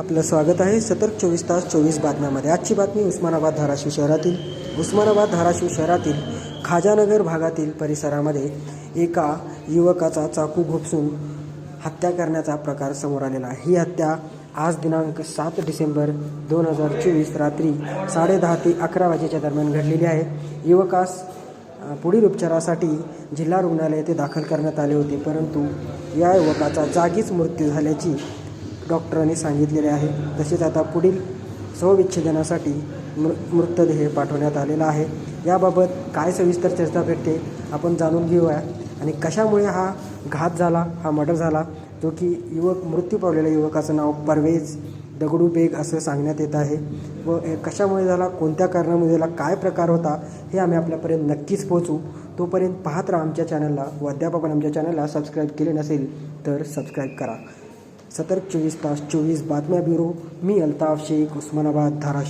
आपलं स्वागत आहे सतर्क चोवीस तास चोवीस बातम्यामध्ये. आजची बातमी उस्मानाबाद धाराशिव शहरातील उस्मानाबाद धाराशिव शहरातील खाजानगर भागातील परिसरामध्ये एका युवकाचा चाकू घोपसून हत्या करण्याचा प्रकार समोर आलेला आहे. ही हत्या आज दिनांक सात डिसेंबर दोन हजार चोवीस रात्री साडेदहा ते अकरा वाजेच्या दरम्यान घडलेली आहे. युवकास पुढील उपचारासाठी जिल्हा रुग्णालय येथे दाखल करण्यात आले होते परंतु या युवकाचा जागीच मृत्यू झाल्याची डॉक्टरांनी सांगितलेले आहे. तसेच आता पुढील शवविच्छेदनासाठी मृ मृतदेह पाठवण्यात आलेला आहे. याबाबत काय सविस्तर चर्चा भेटते आपण जाणून घेऊया. आणि कशामुळे हा घात झाला हा मर्डर झाला जो की युवक मृत्यू पावलेल्या युवकाचं नाव परवेज दगडू बेग असं सांगण्यात येत आहे व कशामुळे झाला कोणत्या कारणामुळे झाला काय प्रकार होता हे आम्ही आपल्यापर्यंत नक्कीच पोहोचू. तोपर्यंत पाहत राहा आमच्या चॅनलला व अद्याप आपण आमच्या चॅनलला सबस्क्राईब केले नसेल तर सबस्क्राईब करा. सतर्क चोवीस तास चोवीस बातम्या ब्युरो मी अल्ताफ शेख उस्मानाबाद धाराशिव.